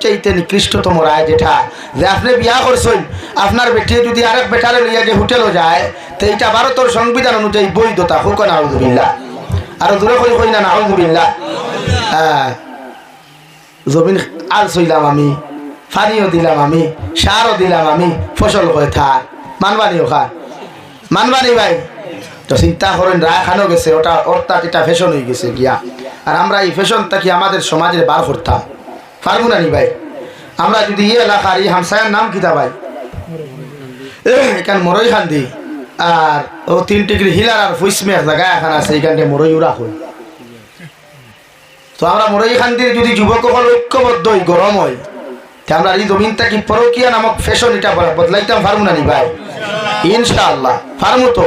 সবচাইতে নিকৃষ্টতম রায় যেটা, যে আপনি বিয়া করছেন, আপনার বেটি যদি আরেক বেটারে লইয়া যে হোটেলও যায়, তো এইটা ভারতের সংবিধান অনুযায়ী বৈধতা, হোক আউজুবিল্লা আর দূরে কই কই না আউজুবিল্লা হ্যাঁ জমিন আল চইলাম আমি পানিও দিলাম আমি, সারও দিলাম আমি, ফসল হয়ে থাক মানবানিও খা মানবানি ভাই, তো চিন্তা করেন, রায় খানো গেছে, ওটা অর্থাৎ এটা ফ্যাশন হয়ে গেছে গিয়া। আর আমরা এই ফ্যাশনটা কি আমাদের সমাজে বার করতাম? পারব না ভাই, আমরা যদি এই এলাকার এই হামসায়ের নাম কিতা ভাই? এখানে মরই খান দি আর ও তিন টিকরি হিলার আর ফুইসমে জায়গায় এখন আছে এইখানটা মরই উড়া হই তো আমরা মরই খান দিয়ে যদি যুবক সকল ঐক্যবদ্ধ হই, গরম হয় তা আমরা এই জমিনটা কি পরকিয়া নামক ফ্যাশন এটা বদলাইতাম পারব না ভাই। ইনশাআল্লাহ পারমু তো।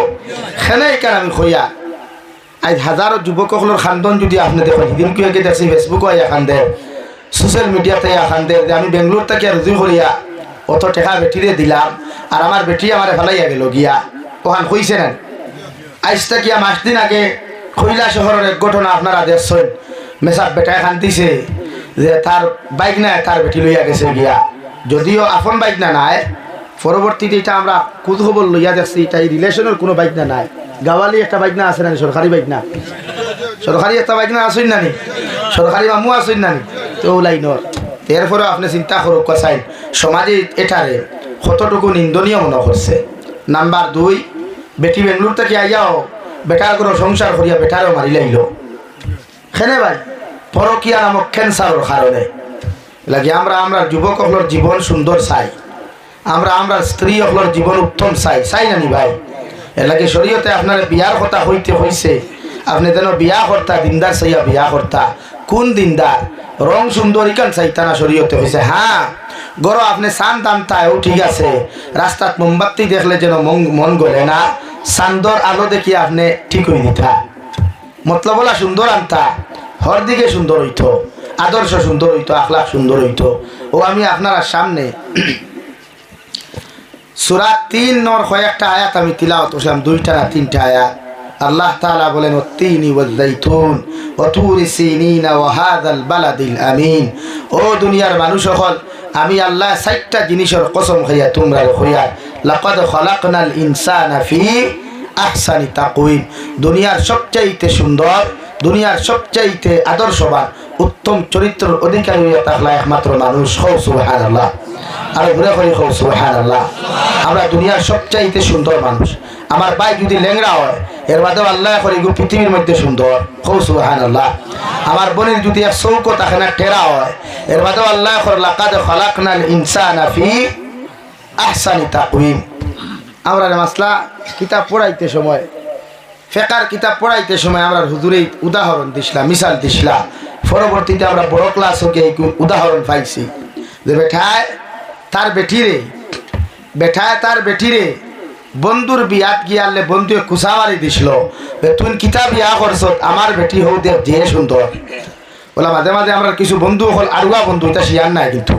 সেনে এখানে আমি খইয়া আজ হাজারো যুবক সকলের খান্দন যদি আপনি দেখেন সেদিন কি হয়ে দেখছি, ফেসবুকও আইয়া খান্দে। সোশ্যাল মিডিয়াতে খান্দে যে আমি বেঙ্গলোর থেকে রুজু করিয়া, অত টেকা বেটিরে দিলাম, আর আমার বেটি আমার ফেলাইয়া গেল গিয়া। ওখান কইছে না আজ থেকে মাস দিন আগে খৈলা শহরের এক ঘটনা আপনারা দেখছেন মেসাব বেটায় খান্তিছে যে তার বাইক নাই তার বেটি লইয়া গেছে গিয়া। যদিও আপন বাইক না নাই পরবর্তীতে এটা আমরা খবর লইয়া দেখছি এটা এই রিলেশনের কোনো বাইক না নাই। গাওয়ালি একটা বাইক না আছে না সরকারি বাইক না। সরকারি একটা বাইক না আসেন নানি। সরকারি মামু আসেন নানি। তো লাইনর এরপরেও আপনি চিন্তা করুক চাইন সমাজে এটারে কতটুকু নিন্দনীয় মনে করছে নাম্বার দুই, বেটি বেঙ্গলোর থেকে আইয়াও বেটার কোনো সংসার করিয়া বেটারও মারি লাইল খেনে ভাই? পরকিয়া নামক ক্যান্সারের কারণে লাগে আমরা আমরা যুবক সকলের জীবন সুন্দর চাই। আমরা আমরা স্ত্রী সকলের জীবন উত্তম চাই। চাই নানি ভাই। লাগে শরীয়তে আপনার বিয়ার কথা হইতে হইছে। আপনি যেন বিয়া কর্তা দিনদার চাইয়া বিয়া কর্তা কোন দিনদার রং সুন্দর ইকান চাইতা না শরীয়তে হয়েছে হ্যাঁ গরো আপনি সান টানতায়ও ঠিক আছে। রাস্তাত মোমবাতি দেখলে যেন মন গলে না। চান্দর আলো দেখি আপনি ঠিক হয়ে দিতা। মতলব বলা সুন্দর আনতা। হর দিকে সুন্দর হইতো। আদর্শ সুন্দর হইতো, আখলাখ সুন্দর হইতো। ও আমি আপনার সামনে। সুরা তিন নর কয়েকটা আয়াত আমি তিলাওয়াত করছিলাম, দুইটা না তিনটা আয়াত। আল্লাহ তালা বলেন তিনি ওয়াজ্জাইতুন ওয়াতুরি সিনিনা ওয়া হাযাল বালাদিল আমিন। ও দুনিয়ার মানুষ সকল, আমি আল্লাহ সাতটা জিনিসের কসম খাইয়া, তোমরা হইয়া, লাকাদ খলাকনাল ইনসানা ফি আহসানি তাকউইম দুনিয়ার সবচাইতে সুন্দর, দুনিয়ার সবচাইতে আদর্শবান উত্তম চরিত্রের অধিকারী হইয়া থাকলা একমাত্র মানুষ। হও সুবহানাল্লাহ। আর ঘুরে ঘুরে হও সুবহানাল্লাহ। আমরা দুনিয়ার সবচাইতে সুন্দর মানুষ। আমার ভাই যদি লেংরা হয়, এর বাদেও আল্লাহ করে এগুলো পৃথিবীর মধ্যে সুন্দর। হৌ সুহান আল্লাহ আমার বোনের যদি এক চৌকো থাকে না টেরা হয়, এর বাদেও আল্লাহ করে লাকাদ খলাকনাল ইনসান ফি আহসানি তাকউইম আমরা মাসলা, কিতাব পড়াইতে সময়, ফেকার কিতাব পড়াইতে সময় আমরা হুজুরেই উদাহরণ দিছিলাম মিসাল দিছিলাম। পরবর্তীতে আমরা বড় ক্লাস হোক এই উদাহরণ পাইছি। যে বেঠায়, তার বেটিরে, বেঠায়, তার বেটিরে বন্ধুর বিয়াত গিয়ালে বন্ধুয়ে কুসাবারি দিছিল। তুই কিতা বিয়া করছত আমার বেটি হৌ দেখ যে সুন্দর বলা মাঝে মাঝে আমরা কিছু বন্ধু হল আরুয়া বন্ধু এটা শিয়ার নাই কিন্তু।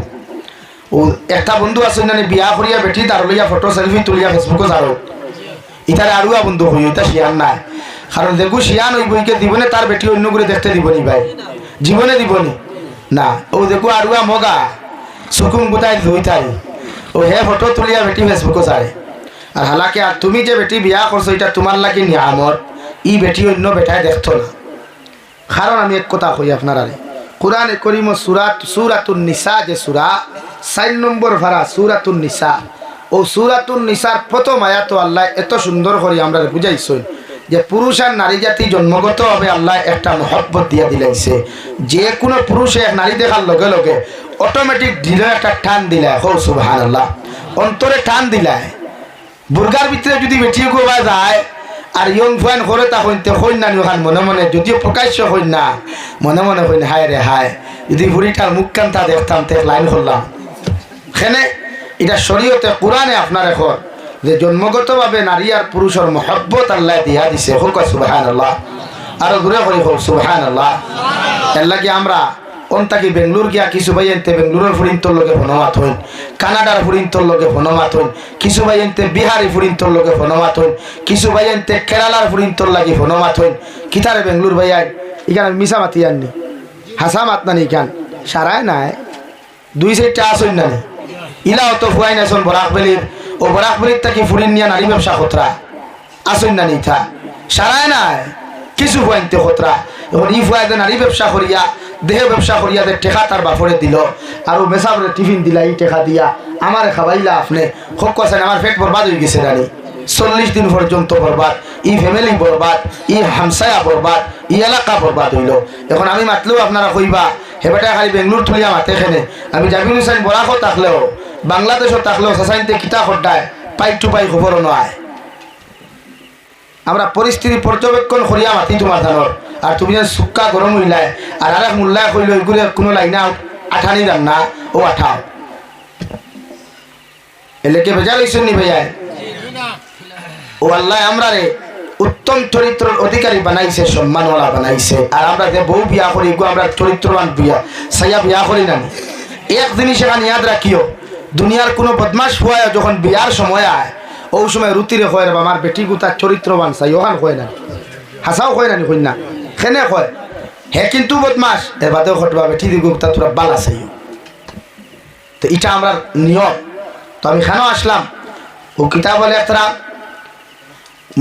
ও একটা বন্ধু আছে না বিয়া করিয়া বেটি তার লইয়া ফটো সেলফি তুলিয়া ফেসবুকে ছাড়ো ইতারে আরুয়া বন্ধু হই এটা শিয়ার নাই। কারণ দেখু শিয়ান ওই বইকে দিবনে তার বেটি অন্য করে দেখতে দিবনি ভাই? জীবনে দিবনি। না, ও দেখু আরুয়া মগা সুকুম গোটাই ধুই তাই ও হে ফটো তুলিয়া বেটি ফেসবুকে ছাড়ে আর হালাকে আর তুমি যে বেটি বিয়া করছ এটা তোমার লাগে নিয়ামত ই বেটি অন্য বেটায় দেখতো না। কারণ আমি এক কথা কই আপনার কোরআন করিম সুরাত সুরাতুন নিসা যে সুরা চার নম্বর ভাড়া সুরাতুন নিসা ও সুরাতুন নিসার প্রথম আয়াত আল্লাহ এত সুন্দর করে আমরা বুঝাইছই যে পুরুষ আর নারী জাতি জন্মগতভাবে আল্লাহ একটা মহব্বত দিয়ে দিলাইছে যে কোনো পুরুষে নারী দেখার লগে লগে অটোমেটিক দিল একটা টান দিলায় হো সুবাহান আল্লাহ অন্তরে টান দিলায় বুর্গার ভিতরে যদি বেটিয়ে কোবা যায়, আর ইয়ং ফুয়ান করে তা হইতে হইন না ওখান মনে মনে, যদিও প্রকাশ্য হইন না মনে মনে হইন, হায় রে হায়। যদি বুড়িটার মুখ কান্তা দেখতাম, তে লাইন করলাম সেনে এটা শরীয়তে কোরআনে আপনার এখন যে জন্মগতভাবে নারী আর পুরুষের মহব্বত আল্লাহ দিয়া দিছে। হোক সুবাহান আল্লাহ আরও দূরে করি হোক সুবাহান আল্লাহ এর লাগে আমরা অন্তাকি বেঙ্গলোর গিয়া কিছু ভাই এনতে বেঙ্গলোরের ফুরিন্তর লগে ফনমাত হইন, কানাডার ফুরিন্তর লগে ফনমাত হইন, কিছু ভাই এনতে বিহারি ফুরিন্তর লগে ফনমাত হইন, কিছু ভাই এনতে কেরালার ফুরিন্তর লাগি ফনমাত হইন। কিতারে বেঙ্গলোর ভাই ইখান মিশা মাতি আননি। হাসা মাত নানি ইখান সারায় নাই। দুই সাইডটা আসুন না নি। ইলাও তো ফুয়াই নাইছন বরাক বেলির। ও বরাক বেলির তাকি ফুরিন নিয়া নারী ব্যবসা খতরা। আসুন না নি থা সারায় নাই, কিছু এখন ই নারী ব্যবসা করিয়া, দেহ ব্যবসা করিয়া টেকা তার দিল। আর ও টিফিন দিলা, ই টেকা দিয়া। আমারে খাবাইলা আপনি। হোক কাছেন আমার পেট বরবাদ হয়ে গেছে রানী। চল্লিশ দিন পর্যন্ত বরবাদ, ই ফ্যামিলি বরবাদ, ই হামসায়া বরবাদ, ই এলাকা বরবাদ হইল। এখন আমি মাতলেও আপনারা কইবা হেবেটা খালি বেঙ্গলোর তুলিয়া মাতে খেনে। আমি জাবির হুসাইন বরাকও থাকলেও বাংলাদেশও থাকলেও সাসাইনতে কিতা খড্ডায় পাই টু পাই খবরও নয় আমরা পরিস্থিতি পর্যবেক্ষণ করিয়া মাতি তোমার ধানর আর তুমি যেন সুক্কা গরম হইলায় আর আর এক মূল্যায় কইল এগুলো কোনো লাইনা আঠানি দাম না ও আঠাও এলেকে ভেজা লইছেন নি ভাইয়ায় ও আল্লাহ আমরা রে উত্তম চরিত্র অধিকারী বানাইছে সম্মানওয়ালা বানাইছে। আর আমরা যে বউ বিয়া করি আমরা চরিত্রবান বিয়া। সাইয়া বিয়া করি না এক জিনিস এখানে ইয়াদ রাখিও দুনিয়ার কোনো বদমাস হওয়ায়, যখন বিয়ার সময় আয়, ও সময় রুতিরে রে বা আমার বেটি গুতা চরিত্রবান চাই ওখান কয় না হাসাও কয় না কই না খেনে কয়? হে কিন্তু বদমাস এর বাদেও ঘটবা, বেটি দি গুতা তোরা বালা চাইও তো এটা আমরা নিয়ম। তো আমি খানো আসলাম? ও কিতাব বলে একটা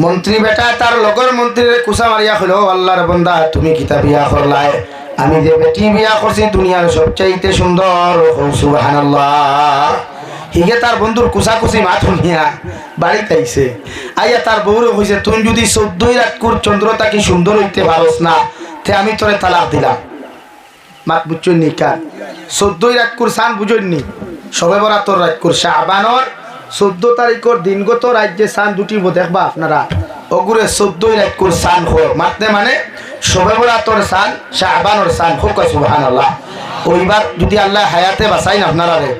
মন্ত্রী বেটা, তার লগর মন্ত্রীর কুসা মারিয়া হলো আল্লাহর বন্দা, তুমি কিতা বিয়া করলাই আমি যে বেটি বিয়া করছি, দুনিয়ার সবচাইতে সুন্দর। হিগে তার বন্ধুর কুসা কুসি মাত শুনিয়া বাড়িতে আইছে। আইয়া তার বউরে কইছে, তুমি যদি চোদ্দই রাতকুর চন্দ্রতা কি সুন্দর হইতে পারস না, তে আমি তোরে তালাক দিলাম। মাত বুঝছেন কার? চোদ্দই রাতকুর সান বুঝেন সবে বরাতর রাতকুর শাহবানর চোদ্দ তারিখর দিনগত রাজ্যে সান দুটি দেখবা আপনারা। অগুরে চোদ্দই রাতকুর সান হয় মাতনে মানে সবে বরাতর সান, শাহবানর সান হোক সুবহান আল্লাহ ওইবার যদি আল্লাহ হায়াতে বাঁচাইন আপনারা রে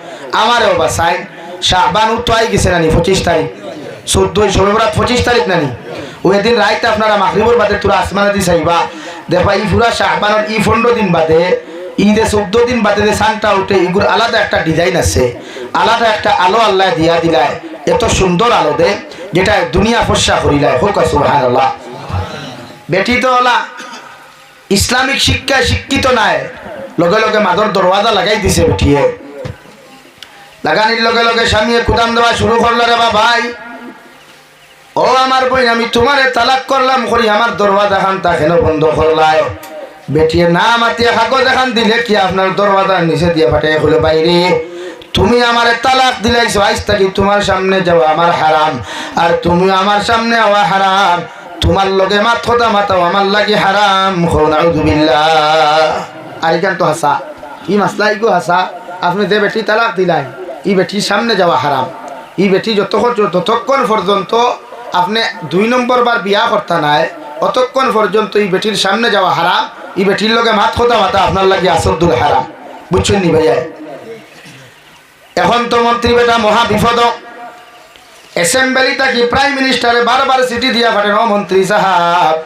আমারেও বাঁচাইন। শাহবান তো আই গেছে নানি, পঁচিশ তারিখ। চোদ্দই সবে বরাত পঁচিশ তারিখ নানি। ও এদিন রাইতে আপনারা মাগরিবর বাদে তোরা আসমানে দি চাইবা দেখবা ই পুরা শাহবানর ই পনেরো দিন বাদে, ঈদে চোদ্দ দিন বাদে যে সানটা উঠে এগুলো আলাদা একটা ডিজাইন আছে। আলাদা একটা আলো আল্লাহ দিয়া দিলায়। এত সুন্দর আলো দে, যেটা দুনিয়া ফসা করিলায় হোক সুবহান আল্লাহ বেটি তো ওলা ইসলামিক শিক্ষায় শিক্ষিত নাই। লগে লগে মাদর দরওয়াজা লাগাই দিছে উঠিয়ে। লাগানির লগে লগে স্বামীয়ে কুদান দেওয়া শুরু করল রে ভাই ও আমার বই আমি তোমারে তালাক করলাম করি আমার দরওয়াজা খান তা কেন বন্ধ করলাই। বেটিয়ে, না, মাতিয়া কাগজ এখান দিলে কি আপনার দরওয়াজার নিচে দিয়ে ফাটাই হলো বাইরে তুমি আমার তালাক দিলাইছো আজ থাকি তোমার সামনে যাওয়া আমার হারাম আর তুমি আমার সামনে হওয়া হারাম তোমার লগে মাত কথা মাতাও, আমার লাগে হারাম। নাউজুবিল্লাহ আর তো হাসা। ই মাসলা ইগো হাসা। আপনি যে বেটি তালাক দিলাই, ই বেটির সামনে যাওয়া হারাম। ই বেটি যতক্ষণ ততক্ষণ পর্যন্ত আপনি দুই নম্বর বার বিয়া করতা নাই, অতক্ষণ পর্যন্ত এই বেটির সামনে যাওয়া হারাম। এই বেটির লগে মাত কথা মাতা, আপনার লাগে আসদ্দুল হারাম। বুঝছেন নি ভাইয়া? এখন তো মন্ত্রী বেটা মহা বিপদ অ্যাসেম্বলি থাকি প্রাইম মিনিস্টারে বারবার চিঠি দিয়া পাঠেন? মন্ত্রী সাহাব,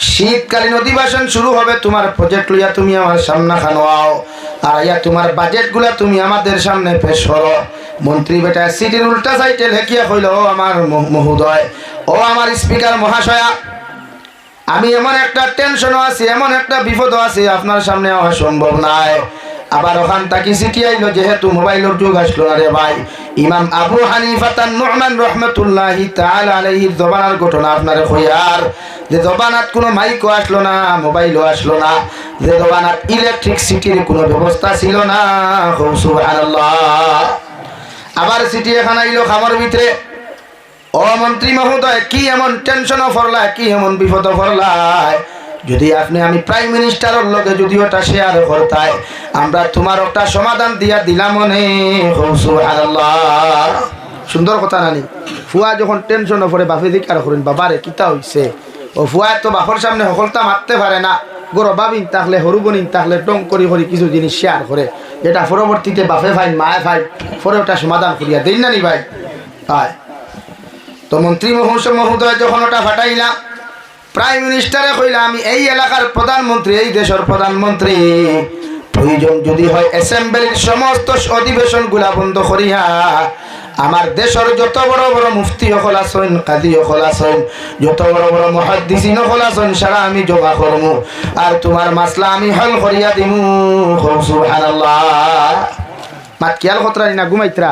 শীতকালীন অধিবেশন শুরু হবে, তোমার প্রজেক্ট লইয়া তুমি আমার সামনে খানোয়াও আর ইয়া তোমার বাজেটগুলা তুমি আমাদের সামনে পেশ করো। মন্ত্রী বেটা সিটির উল্টা সাইডে লেখিয়া কইল, ও আমার মহ- মহোদয়, ও আমার স্পিকার মহাশয়া, আমি এমন একটা টেনশনও আছি, এমন একটা বিপদও আছে, আপনার সামনে হওয়া সম্ভব নাই। আবার ওখান তাকি আইলো যেহেতু মোবাইলের যুগ আসলো না রে ভাই, ইমাম আবু হানিফা তার নোমান রহমতুল্লাহি তাআলা আলাইহির জবানার ঘটনা আপনার হইয়ার যে জবানাত কোনো মাইকও আসলো না, মোবাইলও আসলো না, যে জবানাত ইলেকট্রিক সিটির কোনো ব্যবস্থা ছিল না আবার সিটি এখানে আইলো খামর ভিতরে, ও মন্ত্রী মহোদয়, কি এমন টেনশনও ফরলায়, কি এমন বিপদ ফরলায়? যদি আপনি আমি প্রাইম মিনিস্টারের লগে যদি ওটা শেয়ার করতাই, আমরা তোমার একটা সমাধান দিয়া দিলাম মনে সুন্দর কথা নানি। ফুয়া যখন টেনশনও পড়ে বাপে দিক আর করেন, বাবারে, কিতা হইছে? ও ফুয়া তো বাপর সামনে সকলতা মারতে পারে না। গরো বাবিন তাহলে হরু বনিন তাহলে টং করি করি কিছু জিনিস শেয়ার করে। এটা পরবর্তীতে বাপে ভাই, মায়ে ভাই, পরে ওটা সমাধান করিয়া দিন না নি ভাই। হয় তো মন্ত্রী মহোদয় যখন ওটা ফাটাইলাম প্রাইম মিনিস্টারে কইলা আমি এই এলাকার প্রধানমন্ত্রী এই দেশের প্রধানমন্ত্রী। প্রয়োজন যদি হয় অ্যাসেম্বলির সমস্ত অধিবেশনগুলা বন্ধ করিয়া আমার দেশের যত বড় বড় মুফতি হল আসেন কাজী হল আসেন যত বড় বড় মহাদিসিন হল আসেন সারা আমি যোগা করমু। আর তোমার মাসলা আমি হল করিয়া দিমু। সুবহানাল্লাহ। মাত কিয়াল খতরা না ঘুমাইতরা?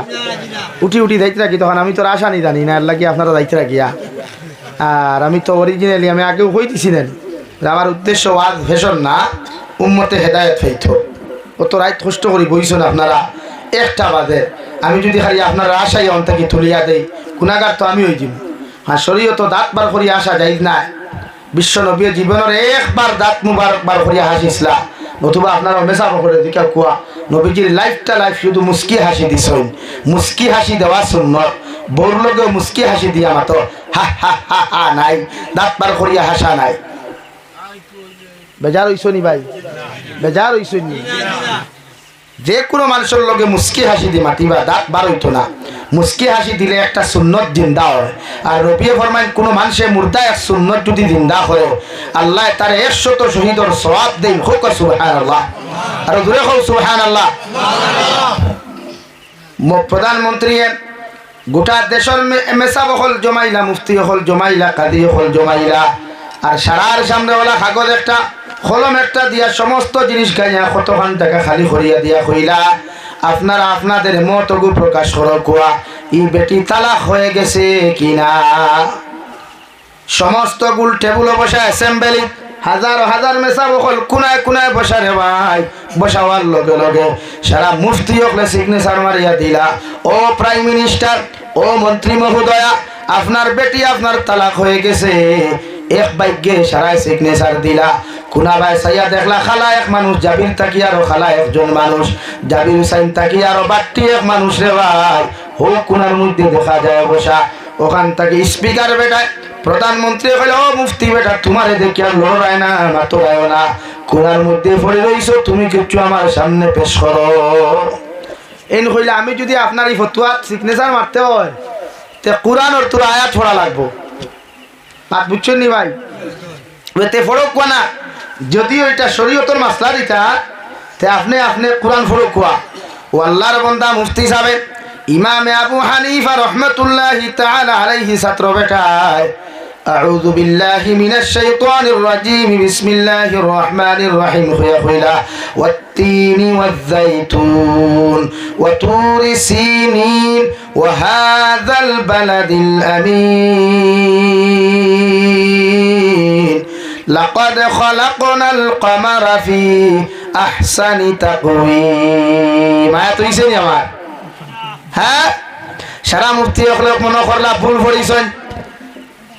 উঠি উঠি যাইতরা কি তখন? আমি তো আশা নি জানি না এর লাগি আপনারা যাইতরা গিয়া আর আমি তো অরিজিনালি আমি আগেও দিছিলেন যে আমার উদ্দেশ্য ওয়াজ ভেষণ না, উম্মতে হেদায়ত হইত। অত রাইত কষ্ট করি বইছেন আপনারা, একটা বাদে আমি যদি খালি আপনারা আশাই অন্তাকে তুলিয়া দেই গুণাগার তো আমি হই যাব আর শরীয় তো দাঁত বার করি আসা যাই না বিশ্ব নবী জীবনের একবার দাঁত মুবার বার করিয়া হাসিছিলা নতুবা আপনারা মেসা করে দিকা কুয়া, নবীজির লাইফটা লাইফ শুধু মুস্কি হাসি দিছেন। মুস্কি হাসি দেওয়া সুন্নত। বউর লগেও মুস্কি হাসি দিয়া মাতো। হা হা হা হা নাই। দাঁত বার করিয়া হাসা নাই। বেজার হইছনি ভাই? বেজার হইছনি যে কোনো মানুষের লগে মুস্কি হাসি দি মাতিবা দাঁত বার হইতো না। মুস্কি হাসি দিলে একটা সুন্নত জিন্দা হয়। আর রবিয়ে ফরমাইন কোনো মানুষে মুর্দা এক সুন্নত যদি জিন্দা হয় আল্লাহ তার একশত শহীদর সবাব দেন হোক সুবহান আল্লাহ আর দূরে হোক সুবহান আল্লাহ প্রধানমন্ত্রী গোটা দেশের মে- মেসা বহল জমাইলা, মুফতি হল জমাইলা, কাদি হল জমাইলা। আর সারার সামনে ওলা কাগজ একটা, কলম একটা দিয়া সমস্ত জিনিস গাইয়া কতখান টাকা খালি করিয়া দিয়া হইলা আপনারা আপনাদের মতগু প্রকাশ করো কোয়া, ই বেটি তালাক হয়ে গেছে কিনা? সমস্ত গুল টেবুল বসা অ্যাসেম্বলি হাজার হাজার মেসা বকল, কোনায় কোনায় বসা রে ভাই বসাওয়ার লগে লগে। সারা মুফতি হকলে সিগনেচার মারিয়া দিলা। ও প্রাইম মিনিস্টার ও মন্ত্রী মহোদয়া, আপনার বেটি আপনার তালাক হয়ে গেছে। এক বাইকে সারায় সিগনেচার দিলা। কোনা ভাই সাইয়া দেখলা, খালা এক মানুষ, জাবির তাকি আরও খালা একজন মানুষ। জাবির হুসাইন তাকি আরও বাট্টি এক মানুষ রে ভাই। হো কোনার মধ্যে দেখা যায় বসা। ওখান থেকে স্পিকার বেটায়। প্রধানমন্ত্রী ও মুফতি বেটা, তোমারে দেখি আর লড়াই না মাতরায় না। কোনার মধ্যে পড়ে রইছো, তুমি কিছু আমার সামনে পেশ করো। এন কইলে আমি যদি আপনার এই ফতুয়া সিগনেচার মারতে হয়, তে কোরআন ওর তোর আয়াত পড়া লাগবো। পাত বুঝছেন নি ভাই? তে কোয়া না যদিও এটা শরীয়তর মাসলা দিতা, তে আপনি আপনি কোরআন ফরক কোয়া। ও আল্লাহর বন্দা মুফতি সাহেব ইমাম আবু হানিফা রহমতুল্লাহ তাআলা আলাইহি ছাত্র বেটায় أعوذ بالله من الشيطان الرجيم بسم الله الرحمن الرحيم خيا خيلا والتين والزيتون وطور سينين وهذا البلد الأمين لقد خلقنا القمر في أحسن تقويم আয়াত হইছে নি আমার হ্যাঁ সারা মুফতি হকলে মনে করলা ভুল পড়িছন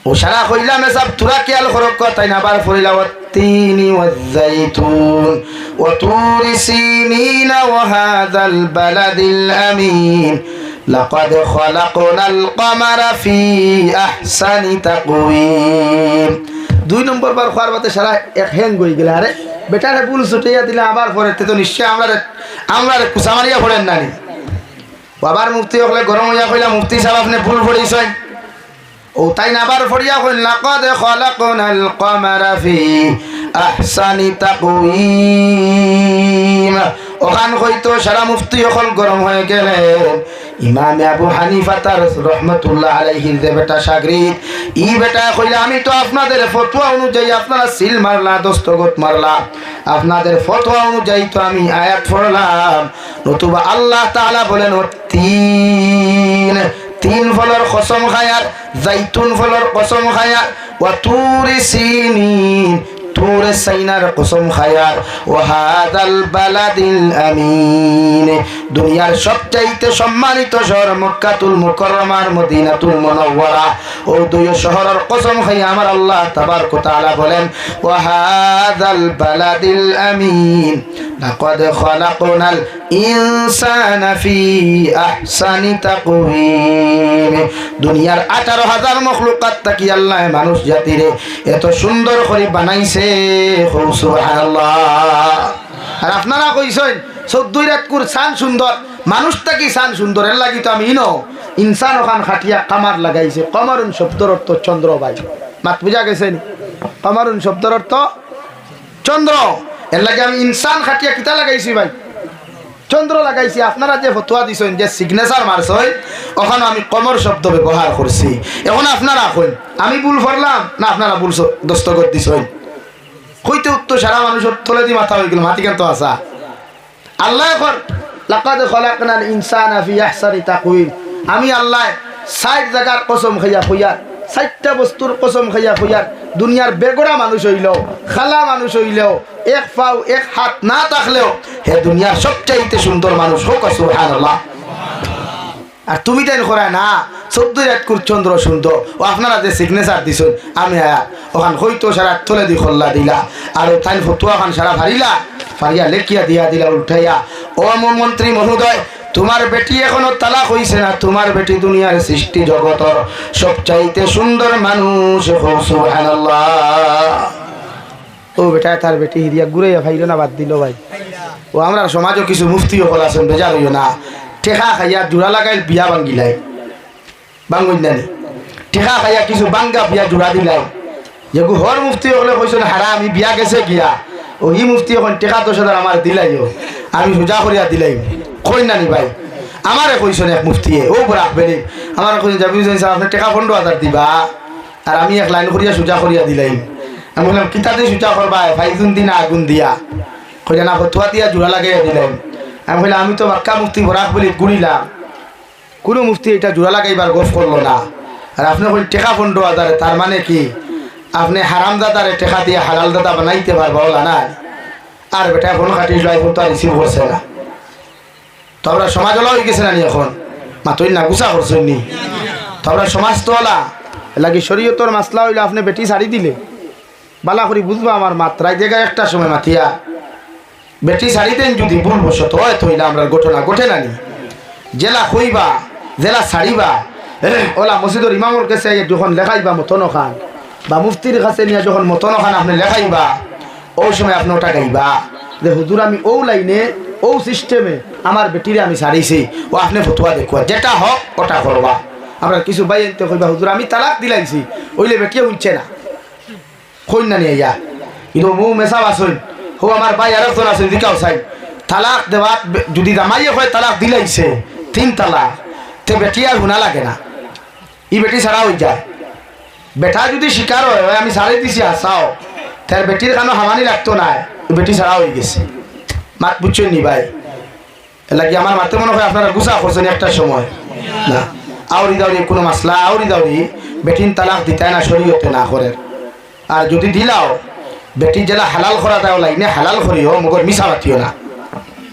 ও সারা কইলাম সব তুরা খেয়াল করক তাই না আবার ফরিলা ওয়াত্তিনি ওয়াজ্জাইতুন ওয়াতুরি সিনিনা ওয়াহাদাল বালাদিল আমিন لقد خلقنا القمر في أحسن تقويم দুই নম্বর বার খোয়ার বাদে সারা এক হ্যাং গই গেলে আরে বেটারে ভুল ছুটাইয়া দিলে আবার পরে তে তো নিশ্চয় আমরা আমরা কুসামারিয়া পড়েন নানি বাবার মুফতি হলে গরম হইয়া কইলা মুফতি সাহেব আপনি ভুল পড়িছেন। ও তাই না আবার ফরিয়া কইল লাকাদ খালাকনাল কমারা ফি আহসানি তাকওয়িম। ওখান হইতো, সারা মুফতি হল গরম হয়ে গেলেন। ইমাম আবু হানিফা তার রহমতুল্লাহ আলাইহির যে বেটা সাগরিদ ই বেটা কইলা, আমি তো আপনাদের ফতোয়া অনুযায়ী আপনারা সিল মারলা দস্তগত মারলা। আপনাদের ফতোয়া অনুযায়ী তো আমি আয়াত পড়লাম। নতুবা আল্লাহ তাআলা বলেন তিন তিন ফলর কসম খায়ার জাইতুন ফলর কসম খায়ার ও তুরি সিনিন তুরে সাইনার কুসুম খায়ার। ও হাদাল বালাদিল আমিন। দুনিয়ার সবচাইতে সম্মানিত শহর মক্কাতুল মুকাররমার মদিনাতুল মুনাওয়ারা। ও দুই শহরের কসম খাই আমার আল্লাহ তাবারক তাআলা বলেন, ও হাদাল বালাদিল আমিন। লাকাদ খালাকনাল ইনসানা ফি আহসানি তাকওয়িম দুনিয়ার আঠারো হাজার মখলুকাত তাকি আল্লাহ মানুষ জাতিরে এত সুন্দর করে বানাইছে। আর আপনারা কইছেন, চৌদ্দই রাতকুর সান সুন্দর মানুষটা কি সান সুন্দর, এর লাগি তো আমি ইনো। ইনসান ওখান খাটিয়া কামার লাগাইছে। কমারুন শব্দর অর্থ চন্দ্র ভাই। মাত বুঝা গেছেন? কমারুন শব্দর অর্থ চন্দ্র। এর লাগে আমি ইনসান খাটিয়া কিতা লাগাইছি ভাই? চন্দ্র লাগাইছি, আপনারা যে ফতুয়া দিছেন, যে সিগনেচার মারছেন, ওখানে আমি কমর শব্দ ব্যবহার করছি। এখন আপনারা কইন আমি ভুল করলাম? না, আপনারা ভুল দস্তখত দিছেন। কইতে উত্তর সারা মানুষের তলে দি মাথা হয়ে গেল, মাটি কেন তো আসা আল্লাহ এখন, লাকাদ খলাকনাল ইনসানা ফি আহসানি তাকওয়িম। আমি আল্লাহ ষাট জায়গার কসম খাইয়া খুইয়ার ষাটটা বস্তুর কসম খাইয়া খুইয়ার দুনিয়ার বেগড়া মানুষ হইলেও খালা মানুষ হইলেও এক পাও, এক হাত না থাকলেও হে দুনিয়ার সবচাইতে সুন্দর মানুষ হোক সুবহানাল্লাহ। আর তুমি তাই করায় না চোদ্দ রাতকুর চন্দ্র সুন্দর ও আপনারা যে সিগনেচার দিছুন। আমি ওখান হইতো সারা তোলে দি খল্লা দিলা আর তাই ফতুয়া খান সারা ভারিলা ফারিয়া লেখিয়া দিয়া দিলা উঠাইয়া ও মন্ত্রী মহোদয় তোমার বেটি এখনও তালাক হইছে না? তোমার বেটি দুনিয়ার সৃষ্টি জগতর সবচাইতে সুন্দর মানুষ ও বেটা, তার বেটি হিরিয়া ঘুরাইয়া ভাইল না, বাদ দিল ভাই। ও, আমরা সমাজও কিছু মুফতি হল আছেন বেজার হইও না। ঠেকা খাইয়া জোড়া লাগাই বিয়া ভাঙ্গিলাই। বাঙ্গুই নানি ঠেকা খাইয়া কিছু বাঙ্গা বিয়া জোড়া দিলাই। যেগু হর মুফতি হলে কইছেন হারা আমি বিয়া গেছে গিয়া। ও, ই মুফতি এখন টেকা দশ হাজার আমার দিলাইও। আমি সোজা করিয়া দিলাই কই নানি ভাই? আমারে কইছেন এক মুফতিয়ে। ও রাখবে নি আমার কইছেন যাবি সাহেব আপনি টেকা পনেরো হাজার দিবা। আর আমি এক লাইন করিয়া সোজা করিয়া দিলাই আমি বললাম, কিতা দিয়ে সোজা করবা? ফাইজুন দিন আগুন দিয়া। কইলা না ফতুয়া দিয়া জোড়া লাগাইয়া দিলাম আমি বললাম, আমি তো বাক্কা মুফতি ভরাক বলি গুড়িলাম। কোনো মুফতি এটা জোড়া লাগাইবার গফ করল না। আর আপনি কই টেকা পনেরো হাজারে, তার মানে কি? আপনি হারাম দাদারে টেকা দিয়ে হালাল দাদা বানাইতে পারব, ওলা না আর বেটা ফোন কাটি যাই ফোন তো আর রিসিভ করছে না। তো আমরা সমাজ ওলা হয়ে গেছে না এখন? মাতই না গুছা করছ নি তো আমরা সমাজ তো ওলা লাগি শরীয়তর মাসলা হইলে আপনি বেটি ছাড়ি দিলে? বালা করি বুঝবা আমার মাত্রায় জায়গায় একটা সময় মাতিয়া বেটি ছাড়ি দেন যদি ভুল বসত, হয় তৈলে আমরা ঘটনা ঘটে না নি? জেলা হইবা জেলা ছাড়িবা ওলা মসজিদর ইমামর কাছে যখন লেখাইবা মতন খান, বা মুফতির কাছে নিয়ে যখন মতন খান আপনি লেখাইবা, ওই সময় আপনি ওটা গাইবা। যে হুজুর আমি ও লাইনে ও সিস্টেমে আমার বেটিরে আমি ছাড়িছি। ও আপনি ফতুয়া দেখুয়া যেটা হোক ওটা করবা আমরা কিছু বাই আনতে কইবা হুজুর আমি তালাক দিলাইছি। ওইলে বেটিয়ে উঠছে না। কই না নিয়ে ইয়া কিন্তু মু মেসা বাসইন হো আমার ভাই আর একজন আছে দিকাও চাই। তালাক দেওয়া যদি জামাইয়ে হয় তালাক দিলাইছে। তিন তালাক। তে বেটি আর শুনা লাগে না। ই বেটি ছাড়া হয়ে যায়। বেটা যদি শিকার হয় আমি ছাড়ি দিছি আসাও তার বেটির কেন হামানি লাগতো না বেটি ছাড়া হয়ে গেছে। মাত বুঝছেন নি ভাই? লাগি আমার মাতে মনে হয় আপনারা গুছা করছেন একটা সময়। না, আউরি দাউরি কোনো মাসলা, আউরি দাউরি বেটিন তালাক দিতে না, শরীয়তে না করে। আর যদি দিলাও বেটি জেলা হালাল করা দেওয়া লাইনে হালাল করিও, মগর মিশা মাতিও না।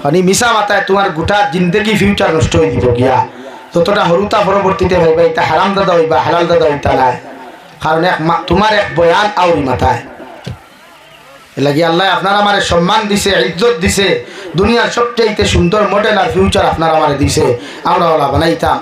মানে মিশা মাতায় তোমার গোটা জিন্দগি ফিউচার নষ্ট হয়ে দিব গিয়া। যতটা হরুতা পরবর্তীতে ভাইবা এটা হারাম দাদা হইবা, হালাল দাদা হইতা নাই। কারণ এক তোমার এক বয়ান আউরি মাথায় লাগি আল্লাহ আপনার আমার সম্মান দিছে, ইজ্জত দিছে। দুনিয়ার সবচেয়ে সুন্দর মডেল আর ফিউচার আপনার আমার দিছে। আমরা ওলা বানাইতাম।